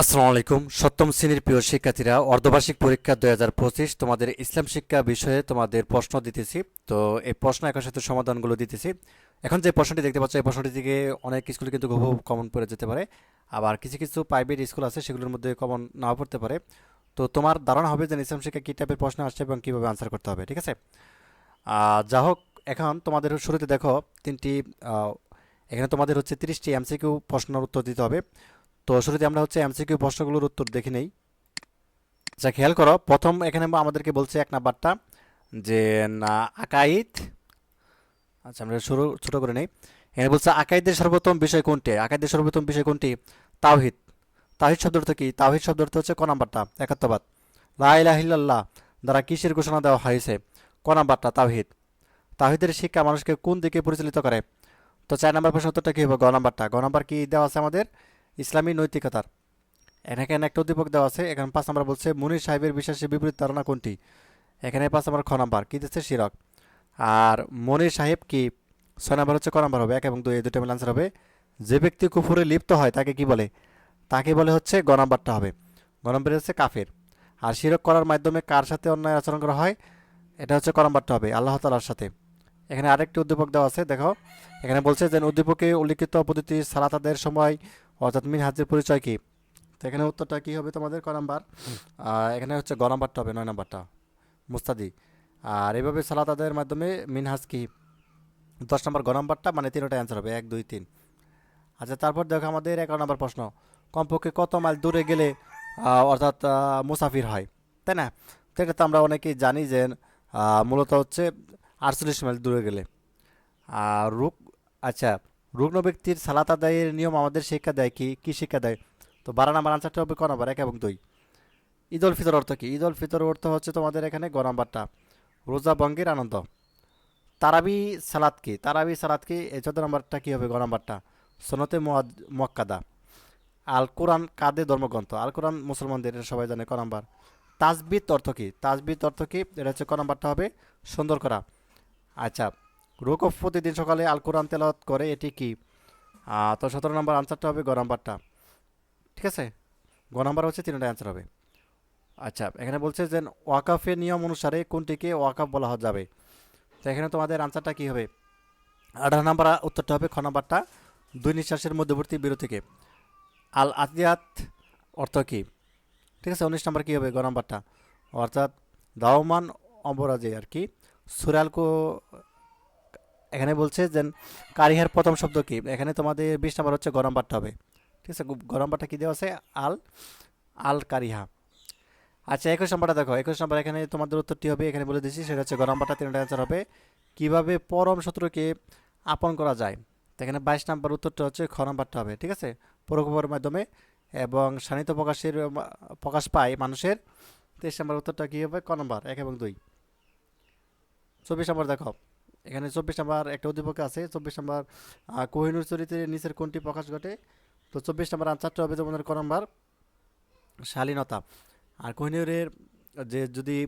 আসসালামু আলাইকুম। সপ্তম শ্রেণির প্রিয় শিক্ষার্থীরা, অর্ধবার্ষিক পরীক্ষা দুই হাজার পঁচিশ তোমাদের ইসলাম শিক্ষা বিষয়ে তোমাদের প্রশ্ন দিতেছি। তো এই প্রশ্ন একের সাথে সমাধানগুলো দিতেছি। এখন যে প্রশ্নটি দেখতে পাচ্ছ, এই প্রশ্নটি থেকে অনেক স্কুলে কিন্তু খুব কমন পড়ে যেতে পারে। আবার কিছু কিছু প্রাইভেট স্কুল আছে, সেগুলোর মধ্যে কমন নাও পড়তে পারে। তো তোমার ধারণা হবে যে ইসলাম শিক্ষা কী টাইপের প্রশ্ন আসছে এবং কীভাবে আনসার করতে হবে, ঠিক আছে? যা হোক, এখন তোমাদের শুরুতে দেখো তিনটি এখানে তোমাদের হচ্ছে তিরিশটি এমসিকিউ প্রশ্নের উত্তর দিতে হবে। তো শুরুতে আমরা হচ্ছে এমসিকিউ প্রশ্নগুলোর উত্তর দেখে নেই। যা খেয়াল করো, প্রথম এখানে আমাদেরকে বলছে এক নাম্বারটা যে, না, আকাইদ। আচ্ছা আমরা শুরু, ছোট করে নেই। এখানে বলছে, আকাইদের সর্বোত্তম বিষয় কোনটি? আকাইদের সর্বোত্তম বিষয় কোনটি? তাওহিদ। তাওহিদ শব্দ অর্থ কি? তাওহিদ শব্দ অর্থ হচ্ছে ক নাম্বারটা? একাত্তবাদ লা ইলাহা ইল্লাল্লাহ, দ্বারা কিসের ঘোষণা দেওয়া হয়েছে? ক নাম্বারটা? তাওহিদ। তাওহিদের শিক্ষা মানুষকে কোন দিকে পরিচালিত করে? তো চার নাম্বার প্রশ্ন উত্তরটা কী হবে? গ নাম্বারটা। গ নাম্বার কি দেওয়া আছে আমাদের? ইসলামী নৈতিকতার। এখানে একটা উদ্দীপক দেওয়া আছে, এখানে পাঁচ নাম্বার বলছে, মুনির সাহেবের বিশ্বাসের বিপরীত ধারণা কোনটি? এখানে পাঁচ নাম্বার, খ নাম্বার, কি দিচ্ছে? শিরক। আর মনির সাহেব কি ছয় নাম্বার হচ্ছে ক নাম্বার হবে? এক এবং দুই দুটো মিলে আনসার হবে। যে ব্যক্তি কুফুরে লিপ্ত হয়, তাকে কি বলে? তাকে বলে হচ্ছে গ নাম্বারটা হবে। গ নাম্বার হচ্ছে কাফের। আর শিরক করার মাধ্যমে কার সাথে অন্যায় আচরণ করা হয়? এটা হচ্ছে ক নাম্বারটা হবে, আল্লাহ তালার সাথে। এখানে আরেকটি উদ্দীপক দেওয়া আছে, দেখো। এখানে বলছে যে, উদ্দীপকে উল্লিখিত পদ্ধতি সালাতাদের সময় অর্থাৎ মিন হাজের পরিচয় কি? তো এখানে উত্তরটা কী হবে তোমাদের? ক নাম্বার। এখানে হচ্ছে গ নাম্বারটা হবে নয় নাম্বারটা। মুস্তাদি। আর এভাবে সালাতাদের মাধ্যমে মিনহাজ কি? দশ নম্বর গ নাম্বারটা মানে তিনটা অ্যান্সার হবে এক দুই তিন। আচ্ছা তারপর দেখো আমাদের এগারো নম্বর প্রশ্ন। কমপক্ষে কত মাইল দূরে গেলে অর্থাৎ মুসাফির হয়? তাই না? তো এটা তো আমরা অনেকেই জানি যে মূলত হচ্ছে আটচল্লিশ মাইল দূরে গেলে। আর রুক আচ্ছা রুগ্ন ব্যক্তির সালাত আদায়ের নিয়ম আমাদের শিক্ষা দেয় কি? কী শিক্ষা দেয়? তো বারো নাম্বার আনসারটা হবে ক নাম্বার? এক এবং দুই। ঈদ উল ফিতর অর্থ কি? ঈদ উল ফিতর অর্থ হচ্ছে তোমাদের এখানে গ নাম্বারটা। রোজা বঙ্গের আনন্দ। তারাবি সালাত কি? তারাবি সালাত কি? এই চোদ্দ নম্বরটা কী হবে? গ নাম্বারটা। সনতে মুয়াক্কাদা। আল কোরআন কাদের ধর্মগ্রন্থ? আল কোরআন মুসলমানদের, এটা সবাই জানে, ক নাম্বার। তাজবিদ অর্থ কি? তাজবিদ অর্থ কি? এটা হচ্ছে ক নাম্বারটা হবে সুন্দর করা আচ্ছা রুকফ প্রতিদিন সকালে আল কোরআন তেলাওয়াত করে, এটি কি? তো সতেরো নম্বর আনসারটা হবে গ নাম্বারটা। ঠিক আছে? গ নাম্বার হচ্ছে তিনটা অ্যান্সার হবে। আচ্ছা এখানে বলছে যে ওয়াকাফের নিয়ম অনুসারে কোনটিকে ওয়াকাফ বলা যাবে। তো এখানে তোমাদের আনসারটা কি হবে? আঠারো নাম্বার উত্তরটা হবে খ নাম্বারটা। দুই নিঃশ্বাসের মধ্যবর্তী বিরতিকে। আল আতিয়াত অর্থ কি? ঠিক আছে, উনিশ নাম্বার কী হবে গ নাম্বারটা? অর্থাৎ দাওমান অবরাজে আর কি। সুরালকো এখানে বলছে যে, কারিহার প্রথম শব্দ কি? এখানে তোমাদের বিশ নাম্বার হচ্ছে গরম পাট্টা হবে। ঠিক আছে গরম পাট্টা কী দেওয়া আছে? আল আল কারিহা। আচ্ছা একুশ নাম্বারটা দেখো। একুশ নাম্বার এখানে তোমাদের উত্তরটি হবে, এখানে বলে দিচ্ছি সেটা হচ্ছে গরম পাট্টা তিনটা অ্যান্সার হবে। কীভাবে পরম শত্রুকে আপন করা যায়? এখানে বাইশ নাম্বার উত্তরটা হচ্ছে খ নাম্বারটা হবে, ঠিক আছে? পরোক্ষের মাধ্যমে এবং শানিত প্রকাশের প্রকাশ পায় মানুষের। তেইশ নাম্বার উত্তরটা কী হবে? ক নম্বর? এক এবং দুই। চব্বিশ নম্বর দেখো। এখানে চব্বিশ নম্বর একটা উদ্দীপক আছে, চব্বিশ নম্বর কোহিনুর চরিত্রের নিচের কোনটি প্রকাশ ঘটে? তো চব্বিশ নম্বর আনসারটা হবে তোমাদের ক নম্বর? শালীনতা। আর কোহিনুরের যে যদি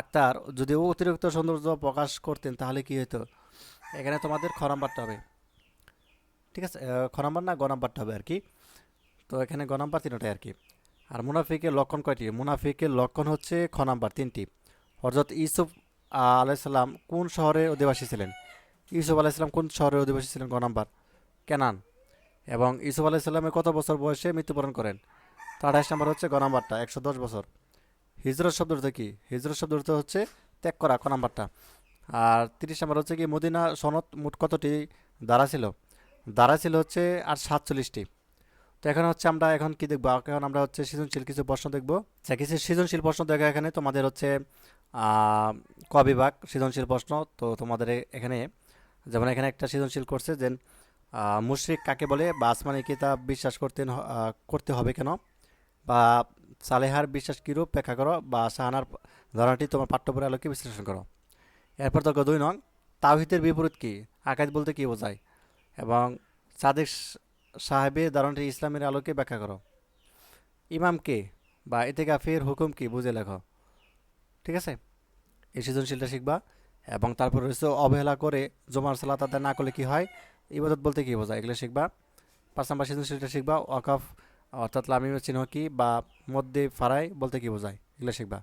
আক্তার যদি অতিরিক্ত সৌন্দর্য প্রকাশ করতেন তাহলে কি হতো এখানে তোমাদের খ নাম্বারটা হবে। ঠিক আছে? খ নাম্বার না গ নাম্বারটা হবে আর কি তো এখানে গ নাম্বার তিনটাই আর কি আর মুনাফিকের লক্ষণ কয়টি? মুনাফিকের লক্ষণ হচ্ছে খ নাম্বার তিনটি। হজরত ইউসুফ আলাইসাল্লাম কোন শহরের অধিবাসী ছিলেন? ইউসুফ আলাইসাল্লাম কোন শহরের অধিবাসী ছিলেন? গ নাম্বার, কেনান। এবং ইউসুফ আলাইসাল্লামের কত বছর বয়সে মৃত্যুবরণ করেন? তো আঠাশ নাম্বার হচ্ছে গ নাম্বারটা, একশো দশ বছর। হিজরত শব্দ অর্থ কি? হিজরত শব্দ অর্থ হচ্ছে ত্যাগ করা, ক নাম্বারটা। আর তিরিশ নাম্বার হচ্ছে কি, মদিনা সনদ মোট কতটি দ্বারা ছিল? দ্বারা ছিল হচ্ছে আর সাতচল্লিশটি। তো এখন হচ্ছে আমরা এখন কি দেখব? এখন আমরা হচ্ছে সৃজনশীল কিছু প্রশ্ন দেখব। আচ্ছা কিছু সৃজনশীল প্রশ্ন দেখা এখানে। তোমাদের হচ্ছে ক বিভাগ? সৃজনশীল প্রশ্ন। তো তোমাদের এখানে, যেমন এখানে একটা সৃজনশীল করছে যে মুশরিক কাকে বলে? বা আসমানি কিতাব বিশ্বাস করতে করতে হবে কেন? বা সালেহার বিশ্বাস কীরূপ? ব্যাখ্যা করো। বা শাহানার ধারণাটি তোমার পাঠ্য বইয়ের আলোকে বিশ্লেষণ করো। এরপর দেখো দুই নং তাওহিতের বিপরীত কি? আকাশ বলতে কী বোঝায়? এবং সাদেক সাহেবের ধারণাটি ইসলামের আলোকে ব্যাখ্যা করো। ইমাম কে? বা এতেকাফের হুকুম কি? বুঝে লেখো। ঠিক আছে? এই সৃজনশীলটা শিখবা এবং তারপর হচ্ছে অবহেলা করে জমার সালাত আদায় না করলে কি হয়? ইবাদত বলতে কি বোঝায়? এগুলো শিখবা। পাঁচ নাম্বার সৃজনশীলটা শিখবা। ওয়াকাফ, অর্থাৎ লামিমের চিহ্ন কি বা মধ্যে ফারাই বলতে কি বোঝায়? এগুলো শিখবা।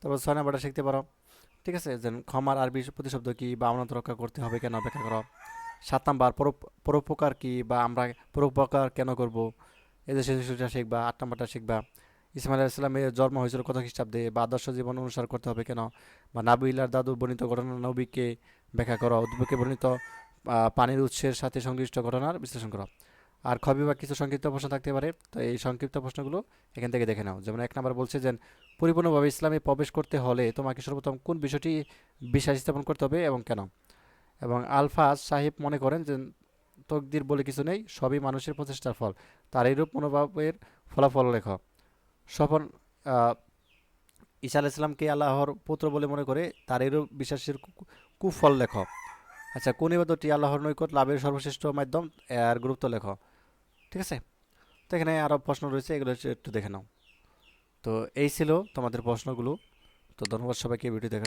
তারপর ছয় নাম্বারটা শিখতে পারো। ঠিক আছে? যেন ক্ষমার আরবি প্রতিশব্দ কি বা আমানত রক্ষা করতে হবে কেন অপেক্ষা করো? সাত নাম্বার, পরোপ- পরোপকার কি বা আমরা পরোপকার কেন করব? এই যে শিশুটা শিখবা, আট নাম্বারটা শিখবা। ইসমাইল ইসলামের জন্ম হয়েছিল কত খ্রিস্টাব্দে? বা আদর্শ জীবন অনুসার করতে হবে কেন? বা নাবিলার দাদু বর্ণিত ঘটনা নবীকে ব্যাখ্যা করো। উদ্যোগে বর্ণিত পানির উৎসের সাথে সংশ্লিষ্ট ঘটনার বিশ্লেষণ করো। আর খবি বা কিছু সংক্ষিপ্ত প্রশ্ন থাকতে পারে, তো এই সংক্ষিপ্ত প্রশ্নগুলো এখান থেকে দেখে নাও। যেমন এক নাম্বার বলছে যে, পরিপূর্ণভাবে ইসলামে প্রবেশ করতে হলে তোমাকে সর্বপ্রথম কোন বিষয়টি বিশ্বাস স্থাপন করতে হবে এবং কেন? এবং আলফাজ সাহেব মনে করেন যে, তকদির বলে কিছু নেই, সবই মানুষের প্রচেষ্টার ফল। তার এইরূপ মনোভাবের ফলাফল লেখ। স্বপন ঈসা আলাহ ইসলামকে আল্লাহর পুত্র বলে মনে করে তার এরও বিশ্বাসের কুফল লেখ। আচ্ছা কোন ইবাদতটি আল্লাহর নৈকট লাভের সর্বশ্রেষ্ঠ মাধ্যম আর গুরুত্ব লেখ। ঠিক আছে? তো এখানে আরও প্রশ্ন রয়েছে, এগুলো একটু দেখে নাও। তো এই ছিল তোমাদের প্রশ্নগুলো। তো ধন্যবাদ সবাইকে ভিডিও দেখা